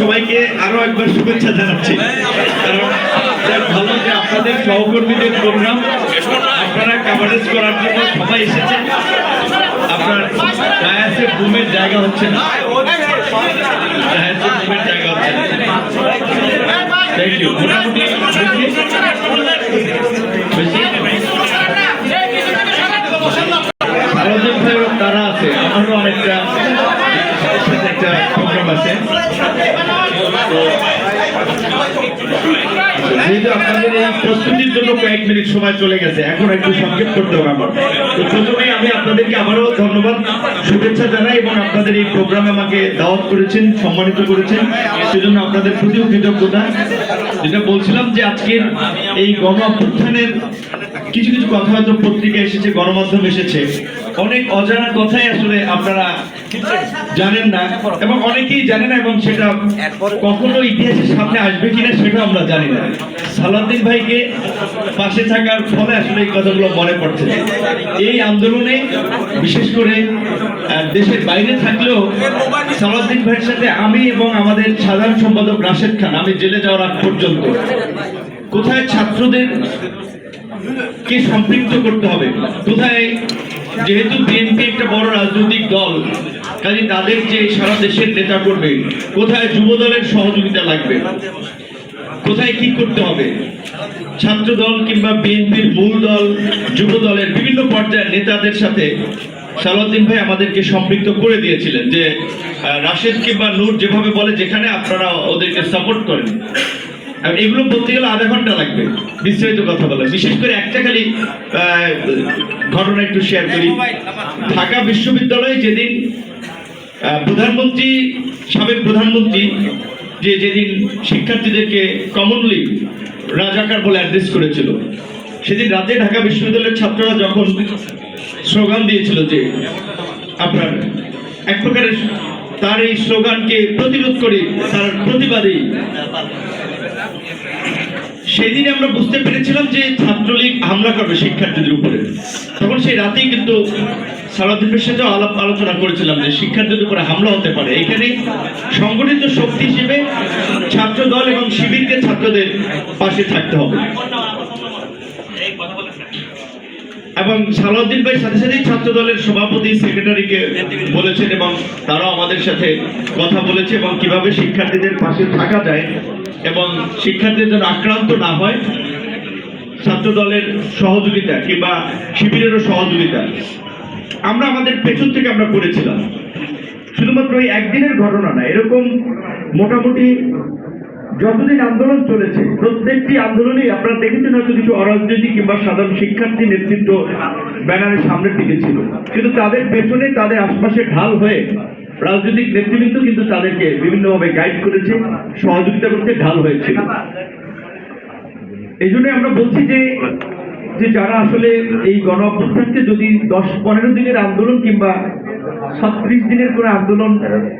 সবাইকে আরও একবার শুভেচ্ছা জানাচ্ছি। কারণ ভালো যে আপনাদের সহকর্মীদের প্রোগ্রাম আপনারা কাভারেজ করার জন্য সবাই এসেছেন। আপনার ডায়াসে বুমের জায়গা হচ্ছে না। ডায়াসে বুমের জায়গা হচ্ছে না। থ্যাংক ইউ বেশি? বেশি? সারাদিন ভাই তারা আছে আমারও অনেকটা সাথে একটা আপনাদেরকে আবারও ধন্যবাদ, শুভেচ্ছা জানাই এবং আপনাদের এই প্রোগ্রামে আমাকে দাওয়াত করেছেন, সম্মানিত করেছেন। সেজন্য আপনাদের প্রতিও কৃতজ্ঞতা। যেটা বলছিলাম যে আজকের এই গণ অভ্যুত্থানের কিছু কিছু কথা হয়তো পত্রিকা এসেছে, গণমাধ্যম এসেছে। অনেক অজানা কথাই আসলে আপনারা জানেন না এবং অনেকেই জানে না এবং সেটা কখনো ইতিহাসের সামনে আসবে কিনা সেটা আমরা জানি না। সালাউদ্দিন ভাইকে পাশে থাকার ফলে আসলে এই কথাগুলো মনে পড়ছে। এই আন্দোলনে, বিশেষ করে দেশের বাইরে থাকলেও সালাউদ্দিন ভাইয়ের সাথে আমি এবং আমাদের সাধারণ সম্পাদক রাশেদ খান, আমি জেলে যাওয়ার আগ পর্যন্ত কোথায় ছাত্রদের কে সম্পৃক্ত করতে হবে? কোথায়? যেহেতু বিএনপি একটা বড় রাজনৈতিক দল, কাজে তাদের যে সারা দেশের নেতা করবে, কোথায় যুব দলের সহযোগিতা লাগবে? কোথায় কি করতে হবে? ছাত্র দল কিংবা বিএনপির মূল দল, যুব দলের বিভিন্ন পর্যায়ের নেতাদের সাথে সালাউদ্দিন ভাই আমাদেরকে সম্পৃক্ত করে দিয়েছিলেন যে রাশেদ কিংবা নূর যেভাবে বলে যেখানে আপনারা ওদেরকে সাপোর্ট করেন। এগুলো বলতে গেলে আধা ঘণ্টা লাগবে। বিস্তারিত কথা বলে বিশেষ করে একটা খালি ঘটনা একটু শেয়ার করি। ঢাকা বিশ্ববিদ্যালয়ে যেদিন প্রধানমন্ত্রী সাবেক প্রধানমন্ত্রী যে যেদিন শিক্ষার্থীদেরকে কমনলি রাজাকার বলে অ্যাড্রেস করেছিল সেদিন রাতে ঢাকা বিশ্ববিদ্যালয়ের ছাত্ররা যখন স্লোগান দিয়েছিল যে আপনার এক প্রকারের তার এই স্লোগানকে প্রতিরোধ করে তার প্রতিবাদেই সেদিন আমরা বুঝতে পেরেছিলাম যে ছাত্রলীগ হামলা করবে শিক্ষার্থীদের উপরে। তখন সেই রাতেই কিন্তু সারাদ্বীপের সাথে আলাপ আলোচনা করেছিলাম যে শিক্ষার্থীদের উপরে হামলা হতে পারে। এখানে সংগঠিত শক্তি হিসেবে ছাত্র দল এবং শিবিরকে ছাত্রদের পাশে থাকতে হবে। এবং সালাউদ্দিন ভাই সাথে সাথেই ছাত্র দলের সভাপতি, সেক্রেটারিকে বলেছেন এবং তারাও আমাদের সাথে কথা বলেছে এবং কীভাবে শিক্ষার্থীদের পাশে থাকা যায় এবং শিক্ষার্থীদের যেন আক্রান্ত না হয় ছাত্র দলের সহযোগিতা কিংবা শিবিরেরও সহযোগিতা। আমরা আমাদের পেছন থেকে আমরা করেছিলাম। শুধুমাত্র এই একদিনের ঘটনা না, এরকম মোটামুটি যতদিন আন্দোলন চলেছে, প্রত্যেকটি আন্দোলনে আপনারা দেখেছেন হয়তো কিছু অরাজনৈতিক কিংবা সাধারণ শিক্ষার্থী নেতৃত্ব ব্যানারের সামনের দিকে ছিল। কিন্তু তাদের পেছনে তাদের আশপাশে ঢাল হয়ে রাজনৈতিক নেতৃবৃন্দ কিন্তু তাদেরকে বিভিন্নভাবে গাইড করেছে, সহযোগিতা করতে ঢাল হয়েছিল এই জন্য আমরা বলছি যে যে যারা আসলে এই গণ অভ্যুত্থানকে যদি দশ পনেরো দিনের আন্দোলন কিংবা ছত্রিশ দিনের কোনো আন্দোলন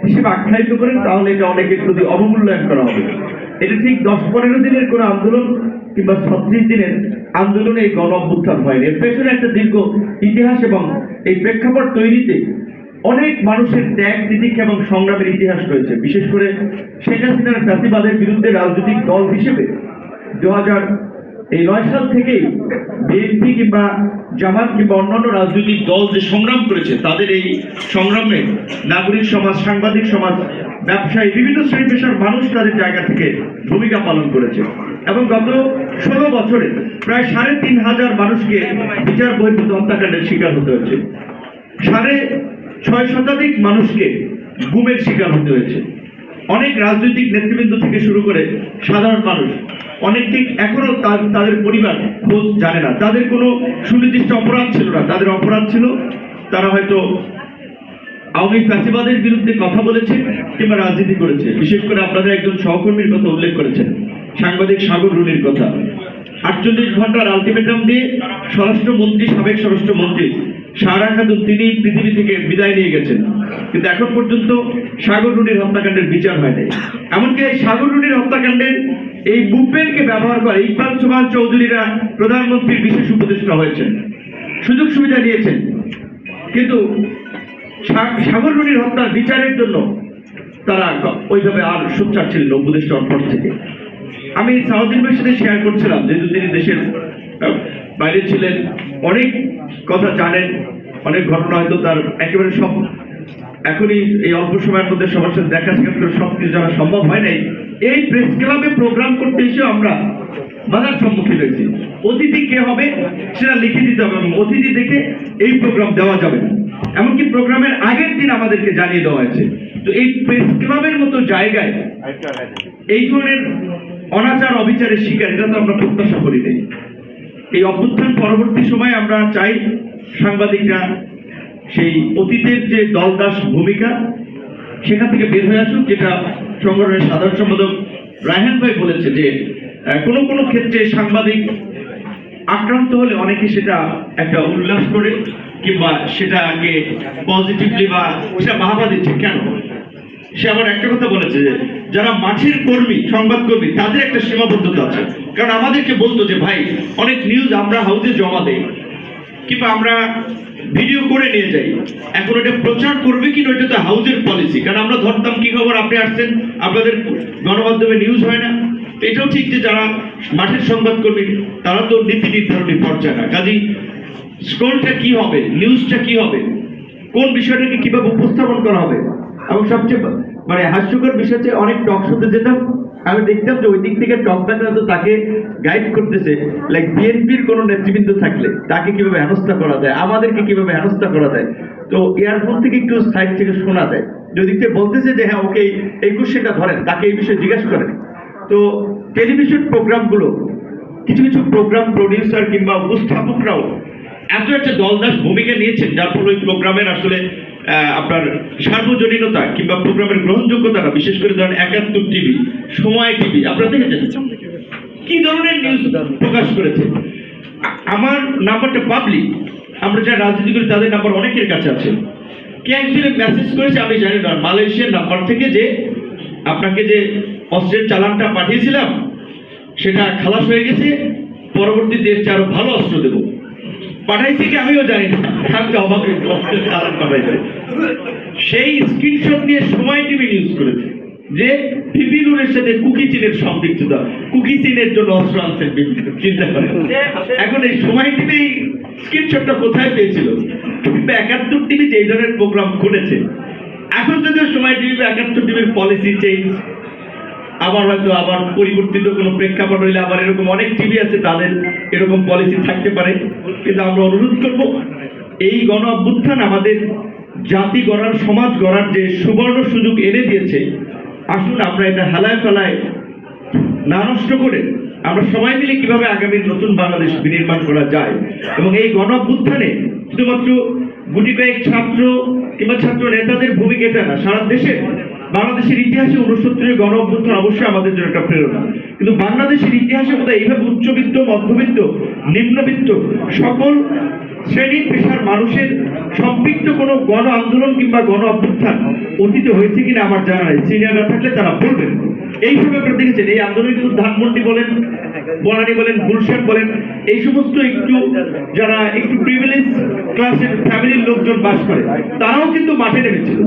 হিসেবে আখ্যায়িত করেন, তাহলে এটা অনেকের প্রতি অবমূল্যায়ন করা হবে। এটা ঠিক দশ পনেরো দিনের কোনো আন্দোলন কিংবা ছত্রিশ দিনের আন্দোলনে এই গণ অভ্যুত্থান হয়নি। এর পেছনে একটা দীর্ঘ ইতিহাস এবং এই প্রেক্ষাপট তৈরিতে অনেক মানুষের ত্যাগ তিতিক্ষা এবং সংগ্রামের ইতিহাস রয়েছে। বিশেষ করে শেখ হাসিনার ফ্যাসিবাদের বিরুদ্ধে রাজনৈতিক দল হিসেবে। দু হাজার এই নয় সাল থেকেই বিএনপি কিংবা জামাত কিংবা অন্যান্য রাজনৈতিক দল যে সংগ্রাম করেছে, তাদের এই সংগ্রামে নাগরিক সমাজ, সাংবাদিক সমাজ, ব্যবসায়ী, বিভিন্ন শ্রেণি পেশার মানুষ তাদের জায়গা থেকে ভূমিকা পালন করেছে। এবং গত ষোলো বছরে প্রায় সাড়ে তিন হাজার মানুষকে বিচার বহির্ভূত হত্যাকাণ্ডের শিকার হতে হয়েছে। সাড়ে ছয় শতাধিক মানুষকে গুমের শিকার হতে হয়েছে। অনেক রাজনৈতিক নেতৃবৃন্দ থেকে শুরু করে সাধারণ মানুষ অনেকটি এখনও তা- তাদের পরিবার খোঁজ জানে না। তাদের কোনো সুনির্দিষ্ট অপরাধ ছিল না। তাদের অপরাধ ছিল, তারা হয়তো আওয়ামী ফ্যাসিবাদের বিরুদ্ধে কথা বলেছে কিংবা রাজনীতি করেছে। বিশেষ করে আপনাদের একজন সহকর্মীর কথা উল্লেখ করেছেন, সাংবাদিক সাগর রুনির কথা। আটচল্লিশ ঘণ্টার আলটিমেটাম দিয়ে স্বরাষ্ট্রমন্ত্রী, সাবেক স্বরাষ্ট্রমন্ত্রী সারা খাতুন তিনি পৃথিবী থেকে বিদায় নিয়ে গেছেন। কিন্তু এখন পর্যন্ত সাগর রুনির হত্যাকাণ্ডের বিচার হয় নাই এমনকি এই সাগর রুনির হত্যাকাণ্ডের এই মুভমেন্টকে ব্যবহার করে ইকবাল সুমান চৌধুরীরা প্রধানমন্ত্রীর বিশেষ উপদেষ্টা হয়েছেন। সুযোগ সুবিধা নিয়েছেন। কিন্তু সাগর রনির হত্যার বিচারের জন্য তারা ওইভাবে আর সোচ্চার ছিলেন উপদেষ্টা পর থেকে। আমি সাউদ্দিন ভাইয়ের সাথে শেয়ার করছিলাম, যেহেতু তিনি দেশের বাইরে ছিলেন। অনেক কথা জানেন অনেক ঘটনা হয়তো তার একেবারে সব এখনই এই অল্প সময়ের মধ্যে সবার সাথে দেখা সাক্ষাৎ করে সব কিছু জানা সম্ভব হয় নাই। এই প্রেস ক্লাবে প্রোগ্রাম করতে এসে আমরা বাধার সম্মুখীন হয়েছি। অতিথি কে হবে সেটা লিখে দিতে হবে এবং অতিথি দেখে এই প্রোগ্রাম দেওয়া যাবে এমনকি প্রোগ্রামের আগের দিন আমাদেরকে জানিয়ে দেওয়া হয়েছে। তো এই প্রেস ক্লাবের মতো জায়গায় এই ধরনের অনাচার অবিচারের শিকার, এটা তো আমরা প্রত্যাশা করি নাই। এই অভ্যুত্থান পরবর্তী সময়ে আমরা চাই সাংবাদিকরা সেই অতীতের যে দলদাস ভূমিকা, সেখান থেকে বের হয়ে আসুক, যেটা সংগঠনের সাধারণ সম্পাদক রায়হান ভাই বলেছে যে কোনো কোনো ক্ষেত্রে সাংবাদিক আক্রান্ত হলে অনেকে সেটা একটা উল্লাস করে, কিংবা সেটাকে পজিটিভলি বা সেটা বাহাবা দিচ্ছে। কেন? সে আবার একটা কথা বলেছে যে, যারা মাঠের কর্মী, সংবাদকর্মী, তাদের একটা সীমাবদ্ধতা আছে। কারণ আমাদেরকে বলতো যে, ভাই, অনেক নিউজ আমরা হাউসে জমা দেই। কিংবা আমরা ভিডিও করে নিয়ে যাই। এখন ওটা প্রচার করবে কিনা ওইটা তো হাউজের পলিসি কারণ আমরা ধরতাম, কি খবর? আপনি আসছেন, আপনাদের গণমাধ্যমে নিউজ হয় না। এটাও ঠিক যে, যারা মাঠের সংবাদকর্মী, তারা তো নীতি নির্ধারণী পর্যায়ে না। কাজেই স্ক্রোলটা কি হবে নিউজটা কি হবে, কোন বিষয়টাকে কীভাবে উপস্থাপন করা হবে, এবং সবচেয়ে মানে হাস্যকর বিষয় অনেক টক শোতে যেতাম, আমি দেখতাম যে ওই দিক থেকে টক ব্যাটা তো তাকে গাইড করতেছে। লাইক বিএনপির কোনো নেতৃবৃন্দ থাকলে তাকে কীভাবে হেনস্থা করা যায়, আমাদেরকে কীভাবে হেনস্থা করা যায়? তো এয়ারফোন থেকে একটু সাইড থেকে শোনা যায়। যদি থেকে বলতেছে যে হ্যাঁ ওকে এই কোশ্চেনটা ধরেন, তাকে এই বিষয়ে জিজ্ঞাসা করেন। তো টেলিভিশন প্রোগ্রামগুলো কিছু কিছু প্রোগ্রাম প্রডিউসার কিংবা উপস্থাপকরাও এত একটা দলদাস ভূমিকা নিয়েছেন, যার ফলে ওই প্রোগ্রামের আসলে আপনার সার্বজনীনতা কিংবা প্রোগ্রামের গ্রহণযোগ্যতাটা, বিশেষ করে ধরেন একাত্তর টিভি, সময় টিভি, আপনারা দেখেছেন? কি ধরনের নিউজ প্রকাশ করেছে? আমার নাম্বারটা পাবলিক আমরা যারা রাজনীতি করি তাদের নাম্বার অনেকের কাছে আছে। কে একজনে মেসেজ করেছে, আমি জানি না, মালয়েশিয়ার নাম্বার থেকে যে আপনাকে যে অস্ত্রের চালানটা পাঠিয়েছিলাম, সেটা খালাস হয়ে গেছে পরবর্তী চেয়ে আরও ভালো অস্ত্র দেবো। পাঠাইছে কি আমিও জানি না। আমি তো অবাক হয়েছি, পাঠাইছে। সেই স্ক্রিনশট নিয়ে সময় টিভি নিউজ করেছে যে বিপিনুরের সাথে কুকি চীনের সম্পৃক্ততা কুকি চীনের জন্য অস্ত্র আনছেন চিন্তা করেন। এখন এই সময় টিভি স্ক্রিনশটটা কোথায় পেয়েছিল? একাত্তর টিভি যে ধরনের প্রোগ্রাম করেছে এখন যদিও সময় টিভি একাত্তর টিভির পলিসি চেঞ্জ আবার হয়তো আবার পরিবর্তিত কোনো প্রেক্ষাপট হইলে আবার এরকম অনেক টিভি আছে, তাদের এরকম পলিসি থাকতে পারে। কিন্তু আমরা অনুরোধ করব, এই গণ অভ্যুত্থান আমাদের জাতি গড়ার, সমাজ গড়ার যে সুবর্ণ সুযোগ এনে দিয়েছে, আসুন আমরা এটা হেলায় ফেলায় না নষ্ট করে আমরা সবাই মিলে কীভাবে আগামী নতুন বাংলাদেশ বিনির্মাণ করা যায়? এবং এই গণ অভ্যুত্থানে শুধুমাত্র গুটি কয়েক ছাত্র কিংবা ছাত্র নেতাদের ভূমিকা এটা না, সারা দেশে বাংলাদেশের ইতিহাসে উনসত্তরের গণ অভ্যুত্থান অবশ্যই আমাদের জন্য একটা প্রেরণা। কিন্তু বাংলাদেশের ইতিহাসে বোধহয় এইভাবে উচ্চবিত্ত, মধ্যবিত্ত, নিম্নবিত্ত সকল শ্রেণি পেশার মানুষের সম্পৃক্ত কোনো গণ আন্দোলন কিংবা গণ অভ্যুত্থান অতীতে হয়েছে কিনা আমার জানা নাই। সিনিয়ররা থাকলে তারা বলবেন। এইভাবে আপনারা দেখেছেন, এই আন্দোলন কিন্তু ধানমন্ডি বলেন বনানী বলেন, গুলশান বলেন, এই সমস্ত একটু যারা একটু প্রিভিলেজ ক্লাসের ফ্যামিলির লোকজন বাস করে, তারাও কিন্তু মাঠে নেমেছিল।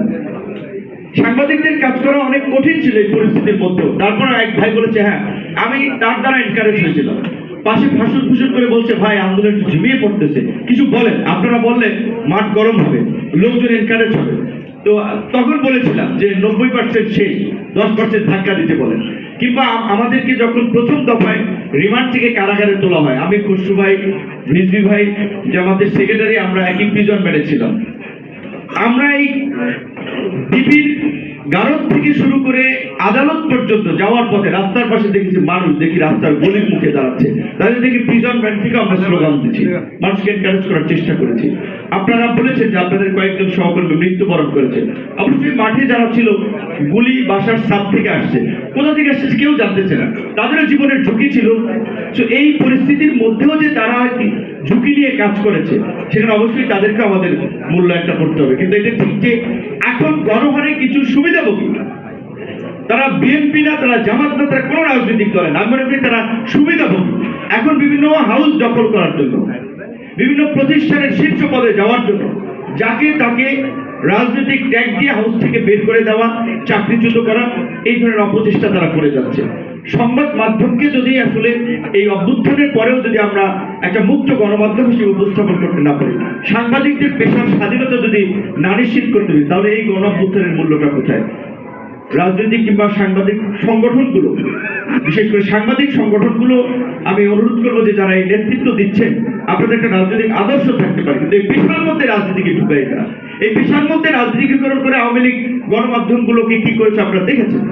সাংবাদিকদের কাজ করা অনেক কঠিন ছিল এই পরিস্থিতির মধ্যে। তারপর এক ভাই বলেছে হ্যাঁ আমি তার দ্বারা এনকারেজ হয়েছিলাম পাশে ফাঁসুর ফুসুর করে বলছে, ভাই, আন্দোলন ঝিমিয়ে পড়তেছে। কিছু বলেন, আপনারা বললেন মাঠ গরম হবে, লোকজন এনকারেজ হবে। তো তখন বলেছিলাম যে, নব্বই পার্সেন্ট শেষ, দশ পার্সেন্ট ধাক্কা দিতে বলেন। কিংবা আমাদেরকে যখন প্রথম দফায় রিমান্ড থেকে কারাগারে তোলা হয়, আমি খুশু ভাই, রিজভি ভাই জামাতের সেক্রেটারি আমরা একই প্রিজন মেরেছিলাম। আমরা এই ডিবির গারদ থেকে শুরু করে আদালত পর্যন্ত যাওয়ার পথে রাস্তার পাশে দেখেছি মানুষ, দেখি রাস্তার গলির মুখে দাঁড়াচ্ছে। তাদের দেখি প্রিজন ব্যান্ড থেকে আমরা স্লোগান দিচ্ছি। মানুষকে এনকারেজ করার চেষ্টা করেছি। আপনারা বলেছেন যে আপনাদের কয়েকজন সহকর্মী মৃত্যুবরণ করেছে। অবশ্যই মাঠে যারা ছিল, গুলি, বাসার সাপ থেকে আসছে। কোথা থেকে আসছে কেউ জানতেছে না। তাদেরও জীবনের ঝুঁকি ছিল। তো এই পরিস্থিতির মধ্যেও যে তারা ঝুঁকি নিয়ে কাজ করেছে, সেখানে অবশ্যই তাদেরকে আমাদের মূল্যায়নটা করতে হবে। কিন্তু এটা ঠিক যে এখন গণহারে কিছু সুবিধাভোগী, তারা বিএনপি না তারা জামাত না তারা কোনো রাজনৈতিক দলে না মনে করি তারা সুবিধাভোগী। এখন বিভিন্ন হাউস দখল করার জন্য, বিভিন্ন প্রতিষ্ঠানের শীর্ষ পদে যাওয়ার জন্য, যাকে তাকে রাজনৈতিক ট্যাগ দিয়ে হাউস থেকে বের করে দেওয়া, চাকরিচ্যুত করা, এই ধরনের অপচেষ্টা তারা করে যাচ্ছে। সংবাদ মাধ্যমকে যদি আসলে এই অভ্যুত্থানের পরেও যদি আমরা একটা মুক্ত গণমাধ্যম হিসেবে উপস্থাপন করতে না পারি, সাংবাদিকদের পেশার স্বাধীনতা যদি না নিশ্চিত করতে পারি, তাহলে এই গণ অভ্যুত্থানের মূল্যটা কোথায়? রাজনৈতিক কিংবা সাংবাদিক সংগঠনগুলো, বিশেষ করে সাংবাদিক সংগঠনগুলো, আমি অনুরোধ করব যে যারা এই নেতৃত্ব দিচ্ছেন, আপনাদের একটা রাজনৈতিক আদর্শ থাকতে পারে, কিন্তু এই বিশাল মধ্যে রাজনীতিকে ঢুকাই এই বিশাল মধ্যে রাজনীতিকরণ করে আওয়ামী লীগ গণমাধ্যমগুলোকে কি করেছে আপনারা দেখেছেন?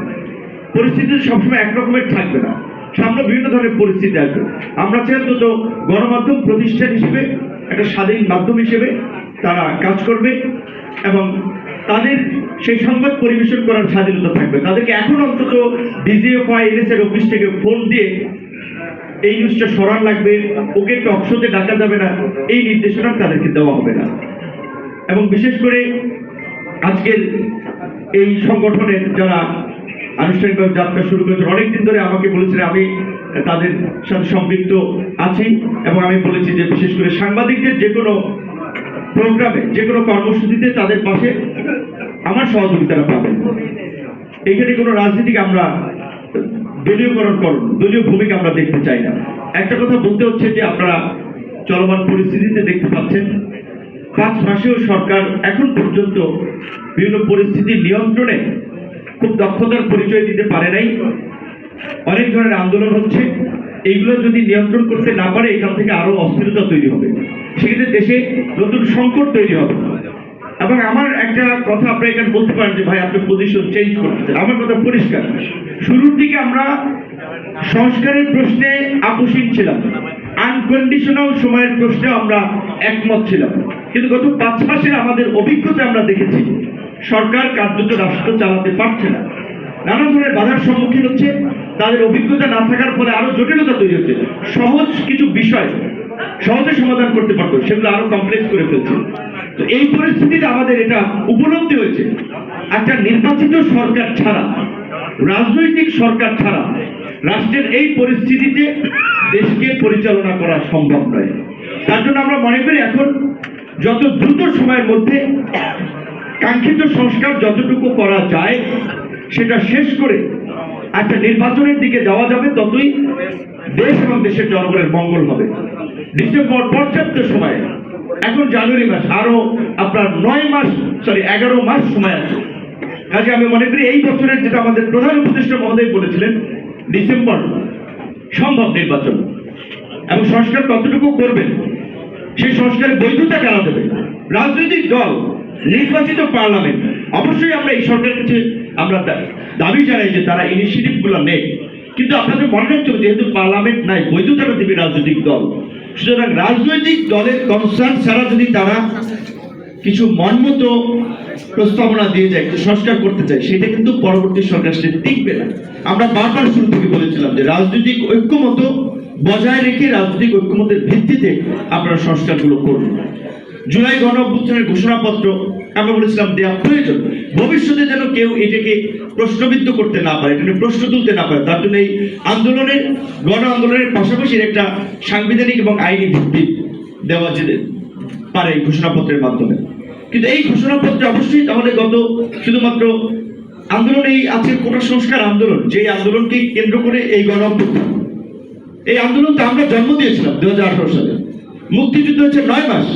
পরিস্থিতি সবসময় একরকমের থাকবে না। সামনে বিভিন্ন ধরনের পরিস্থিতি আসবে। আমরা চাই অন্তত গণমাধ্যম প্রতিষ্ঠান হিসেবে, একটা স্বাধীন মাধ্যম হিসেবে তারা কাজ করবে এবং তাদের সেই সংবাদ পরিবেশন করার স্বাধীনতা থাকবে। তাদেরকে এখন অন্তত ডিজিএফআই এর অফিস থেকে ফোন দিয়ে এই নিউজটা সরান লাগবে। ওকে টকশোতে ডাকা যাবে না। এই নির্দেশনা তাদেরকে দেওয়া হবে না। এবং বিশেষ করে আজকের এই সংগঠনের যারা আনুষ্ঠানিকভাবে যাত্রা শুরু করেছে। অনেকদিন ধরে আমাকে বলেছিলেন আমি তাদের সাথে সম্পৃক্ত আছি এবং আমি বলেছি যে বিশেষ করে সাংবাদিকদের যে কোনো প্রোগ্রামে, যে কোনো কর্মসূচিতে তাদের পাশে আমার সহযোগিতাটা পাবেন। এখানে কোনো রাজনীতিক আমরা দলীয়করণ করুন দলীয় ভূমিকা আমরা দেখতে চাই না। একটা কথা বলতে হচ্ছে যে আপনারা চলমান পরিস্থিতিতে দেখতে পাচ্ছেন, পাঁচ মাসেও সরকার এখন পর্যন্ত বিভিন্ন পরিস্থিতি নিয়ন্ত্রণে খুব দক্ষতার পরিচয় দিতে পারে নাই। অনেক ধরনের আন্দোলন হচ্ছে। এইগুলো যদি নিয়ন্ত্রণ করতে না পারে, এখান থেকে আরও অস্থিরতা তৈরি হবে। সেক্ষেত্রে দেশে নতুন সংকট তৈরি হবে। এবং আমার একটা কথা আপনি এখানে বলতে পারেন যে, ভাই, আপনি পজিশন চেঞ্জ করতে আমার কথা পরিষ্কার। শুরুর দিকে আমরা সংস্কারের প্রশ্নে আপোষহীন ছিলাম। আনকন্ডিশনাল সময়ের প্রশ্নে আমরা একমত ছিলাম। কিন্তু গত পাঁচ মাসের আমাদের অভিজ্ঞতা আমরা দেখেছি। সরকার কার্যত রাষ্ট্র চালাতে পারছে না। নানা ধরনের বাধার সম্মুখীন হচ্ছে, তাদের অভিজ্ঞতা না থাকার ফলে আরও জটিলতা তৈরি হচ্ছে। সহজ কিছু বিষয় সহজে সমাধান করতে পারতো, সেগুলো আরও কমপ্লেক্স করে ফেলছে। তো এই পরিস্থিতিতে আমাদের এটা উপলব্ধি হয়েছে। একটা নির্বাচিত সরকার ছাড়া, রাজনৈতিক সরকার ছাড়া রাষ্ট্রের এই পরিস্থিতিতে দেশকে পরিচালনা করা সম্ভব নয়। তার জন্য আমরা মনে করি এখন যত দ্রুত সময়ের মধ্যে কাঙ্ক্ষিত সংস্কার যতটুকু করা যায়, সেটা শেষ করে একটা নির্বাচনের দিকে যাওয়া যাবে, ততই দেশ এবং দেশের জনগণের মঙ্গল হবে। ডিসেম্বর পর্যাপ্ত সময়, এখন জানুয়ারি মাস আরও আপনার নয় মাস সরি এগারো মাস সময় আছে। কাজে আমি মনে করি এই বছরের যেটা আমাদের প্রধান উপদেষ্টা মহোদয় বলেছিলেন, ডিসেম্বর সম্ভব নির্বাচন। এবং সংস্কার কতটুকু করবেন, সেই সংস্কারের বৈধতা কারা দেবে? রাজনৈতিক দল নির্বাচিত পার্লামেন্ট। অবশ্যই আমরা এই সরকারের কাছে আমরা দাবি জানাই যে তারা ইনিশিয়েটিভগুলো নেই কিন্তু আপনাদের মনে রাখতে হবে, যেহেতু পার্লামেন্ট নাই বৈধতাটা দেবে রাজনৈতিক দল। সুতরাং রাজনৈতিক দলের কনসার্ন ছাড়া যদি তারা কিছু মনমত প্রস্তাবনা দিয়ে যায় যে সংস্কার করতে চায়, সেটা কিন্তু পরবর্তী সরকার সে টিকবে না। আমরা বারবার শুরু থেকে বলেছিলাম যে রাজনৈতিক ঐক্যমত বজায় রেখে রাজনৈতিক ঐক্যমতের ভিত্তিতে আপনারা সংস্কারগুলো করুন। জুলাই গণ অভ্যুত্থানের ঘোষণাপত্র আমরা বলেছিলাম দেওয়া প্রয়োজন। ভবিষ্যতে যেন কেউ এটাকে প্রশ্নবিদ্ধ করতে না পারে, এটা প্রশ্ন তুলতে না পারে, তার জন্য এই আন্দোলনের, গণ আন্দোলনের পাশাপাশি একটা সাংবিধানিক এবং আইনি ভিত্তি দেওয়া যেতে পারে এই ঘোষণাপত্রের মাধ্যমে। কিন্তু এই ঘোষণাপত্রে অবশ্যই তাহলে গত শুধুমাত্র আন্দোলন, এই আজকের কোটা সংস্কার আন্দোলন, যে আন্দোলনকে কেন্দ্র করে এই গণ এই আন্দোলন তো আমরা জন্ম দিয়েছিলাম দু হাজার আঠারো সালে। মুক্তিযুদ্ধ হচ্ছে নয় মাস।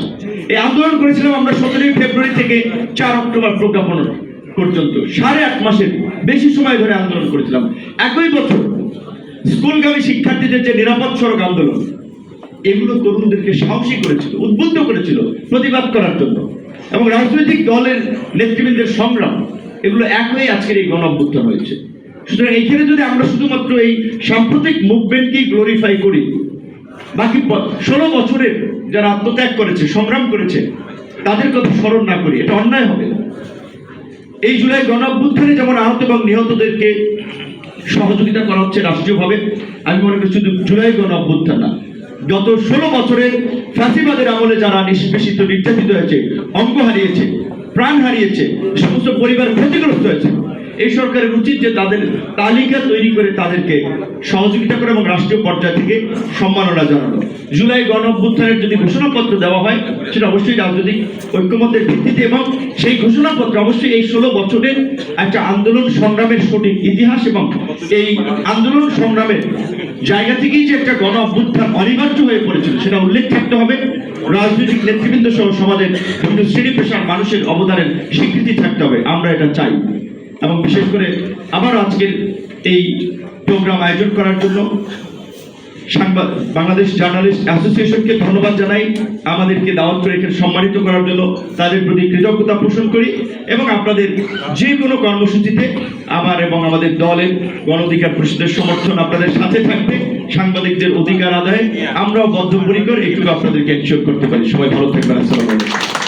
এই আন্দোলন করেছিলাম আমরা সতেরোই ফেব্রুয়ারি থেকে চার অক্টোবর প্রজ্ঞাপন পর্যন্ত। সাড়ে আট মাসের বেশি সময় ধরে আন্দোলন করেছিলাম। একই বছর স্কুলগামী শিক্ষার্থীদের যে নিরাপদ সড়ক আন্দোলন, এগুলো তরুণদেরকে সাহসী করেছিল, উদ্বুদ্ধ করেছিল প্রতিবাদ করার জন্য। এবং রাজনৈতিক দলের নেতৃবৃন্দের সংগ্রাম, এগুলো এক হয়ে আজকের এই গণ হয়েছে। সুতরাং এইখানে যদি আমরা শুধুমাত্র এই সাম্প্রতিক মুভমেন্টকেই গ্লোরিফাই করি বাকি ষোলো বছরের যারা আত্মত্যাগ করেছে, সংগ্রাম করেছে, তাদের কথা স্মরণ না করি, এটা অন্যায় হবে। এই জুলাই গণ অভ্যুত্থানে যেমন আহত এবং নিহতদেরকে সহযোগিতা করা হচ্ছে রাষ্ট্রীয়ভাবে, আমি মনে করি শুধু জুলাই গণ অভ্যুত্থান না। গত ষোলো বছরের ফাঁসিবাদের আমলে যারা নিষ্পেষিত, নির্যাতিত হয়েছে, অঙ্গ হারিয়েছে, প্রাণ হারিয়েছে, সমস্ত পরিবার ক্ষতিগ্রস্ত হয়েছে এই সরকারের উচিত যে তাদের তালিকা তৈরি করে তাদেরকে সহযোগিতা করে এবং রাষ্ট্রীয় পর্যায় থেকে সম্মাননা জানানো। জুলাই গণ অভ্যুত্থানের যদি ঘোষণাপত্র দেওয়া হয়, সেটা অবশ্যই রাজনৈতিক ঐক্যমতের ভিত্তিতে এবং সেই ঘোষণাপত্র অবশ্যই এই ষোলো বছরের একটা আন্দোলন সংগ্রামের সঠিক ইতিহাস এবং এই আন্দোলন সংগ্রামের জায়গা থেকেই যে একটা গণ অভ্যুত্থান অনিবার্য হয়ে পড়েছিল, সেটা উল্লেখ থাকতে হবে। রাজনৈতিক নেতৃবৃন্দ সহ সমাজের বিভিন্ন শ্রেণি পেশার মানুষের অবদানের স্বীকৃতি থাকতে হবে। আমরা এটা চাই। এবং বিশেষ করে আবার আজকের এই প্রোগ্রাম আয়োজন করার জন্য সাংবাদ, বাংলাদেশ জার্নালিস্ট অ্যাসোসিয়েশনকে ধন্যবাদ জানাই, আমাদেরকে দাওয়াত করে এখানে সম্মানিত করার জন্য তাদের প্রতি কৃতজ্ঞতা পোষণ করি এবং আপনাদের যে কোনো কর্মসূচিতে আমার এবং আমাদের দলের গণ অধিকার পরিষদের সমর্থন আপনাদের সাথে থাকবে, সাংবাদিকদের অধিকার আদায়ে আমরাও বদ্ধপরিকর, একটু আপনাদেরকে এনশিওর করতে পারি। সবাই ভালো থাকবেন, আসসালামু আলাইকুম।